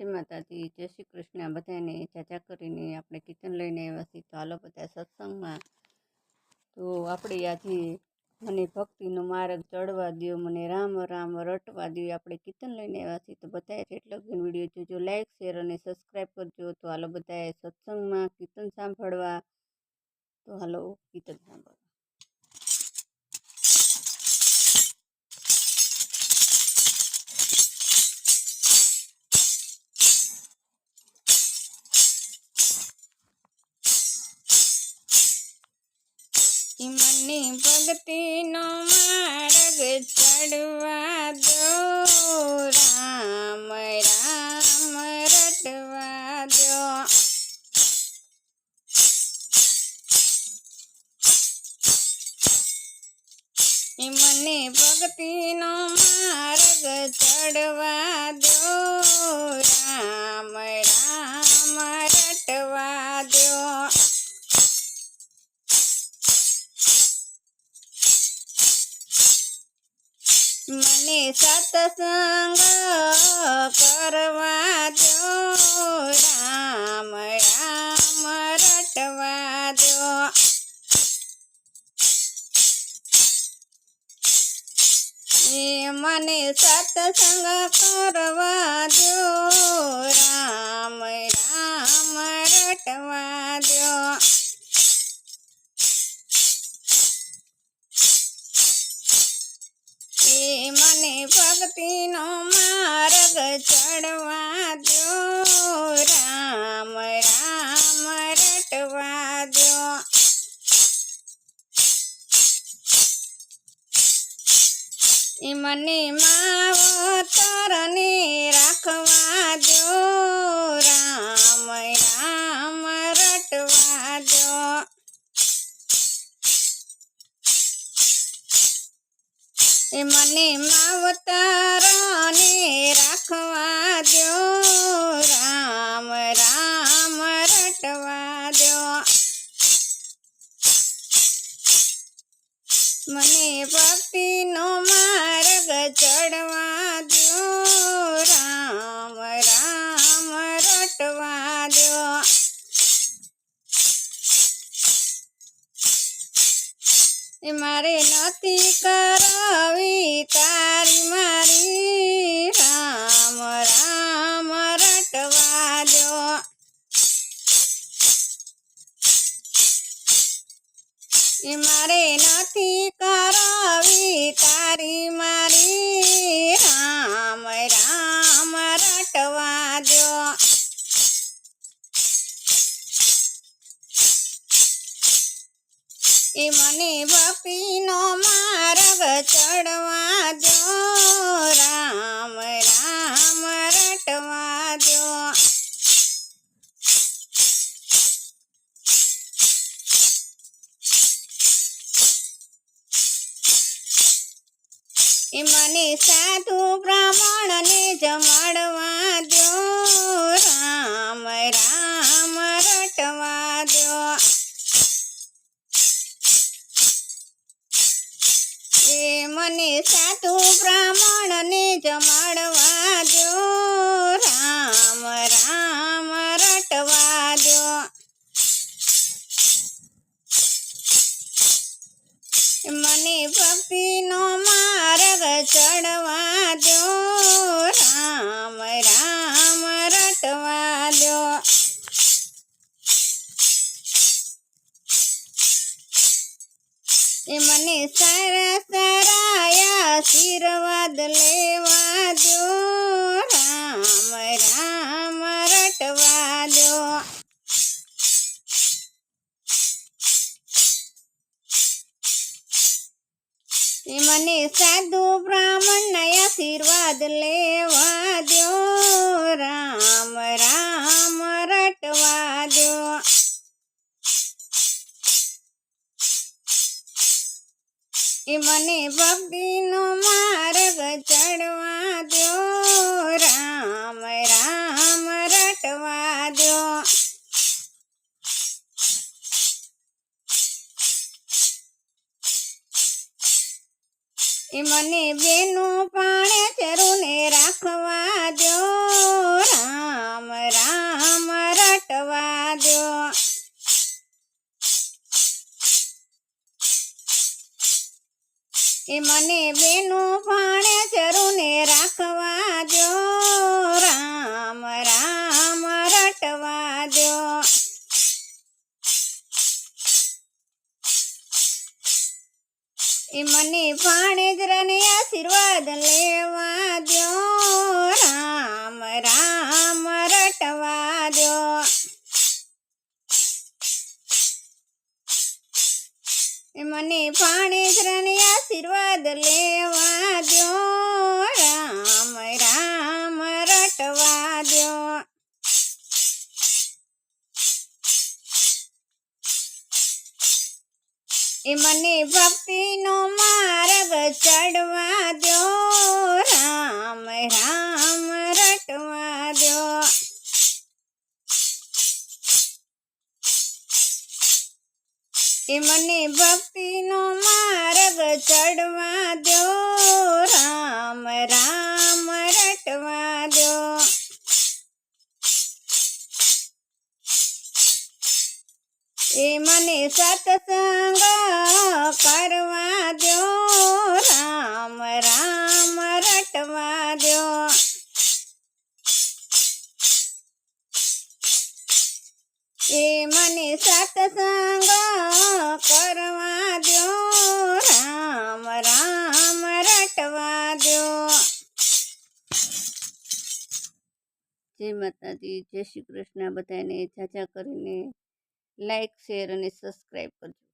જય માતાજી, જય શ્રી કૃષ્ણ. બધાને ચાચા કરીને આપણે કીર્તન લઈને આવ્યા છીએ. તો હાલો બધા સત્સંગમાં. તો આપણે આજે મને ભક્તિનો માર્ગ ચડવા દ્યો, મને રામ રામ રટવા દ્યો આપણે કીર્તન લઈને આવ્યા છીએ. તો બધાએ જેટલો વીડિયો જોજો, લાઈક, શેર અને સબસ્ક્રાઈબ કરજો. તો હાલો બધાએ સત્સંગમાં કીર્તન સાંભળવા. તો હાલો કીર્તન સાંભળવા મને ભક્તિનો માર્ગ ચડવા દો રામ રામ રટવા દો મને ભક્તિનો માર્ગ ચડવા દો રામ રામ રટવા દો મને સત્સંગ કરવા દો રામ રામ, રટવા દો એ મને સત્સંગ કરવા દો રામ રામ, રટવા ભક્તિનો માર્ગ ચડવા દો. રામ રામ રટવા દો. મને માવો તરને રાખવા દો. એ મને માવતારાને રાખવા દો રામ રામ, રટવા દો મને ભક્તિનો માર્ગ ચડવા દો રામ રામ, રટવા દો એ મારે નથી કરવી તારી મારી રામ રામ રટવા દો એ મારે નથી કરવી તારી મારી રામ રામ રટવા દો એ મને બપીનો માર્ગ ચડવા દો. રામ રામ, રટવા દો. એ મને સાધુ બ્રાહ્મણને જમાડવા દો. રામ રામ, રટવા દો. એ મને સાધુ બ્રાહ્મણને જમાડવા દો રામ રામ, રટવા દો મને ભક્તિનો માર્ગ ચડવા દો એ મને સારા સારા આશીર્વાદ લેવા દો રામ રામ, રટવા દો એ મને સાધુ બ્રાહ્મણના આશીર્વાદ લેવા દો રામ એ મને ભક્તિનો માર્ગ ચડવા દો રામ રામ રટવા દો એ મને બેનું પાણે એ મને બેનું ભાણે ચરુને રાખવા દો રામ રામ, રટવા દો એ મને ભાણેજરાને આશીર્વાદ લેવા દો રામ રામ, રટવા દો મને ત્રણે આશીર્વાદ લેવા દો રામ રામ, રટવા દો એ મને ભક્તિનો માર્ગ ચડવા દો રામ એ મને ભક્તિનો માર્ગ ચડવા દો રામ રામ, રટવા દો એ મને સત્સંગ કરવા દો રામ રામ, રટવા દો એ મને સત્સંગ કરવા દો રામ રામ, રટવા દો જય માતાજી, જય શ્રી કૃષ્ણ. બધાને ચાચા કરીને લાઈક, શેર અને સબસ્ક્રાઈબ કરજો.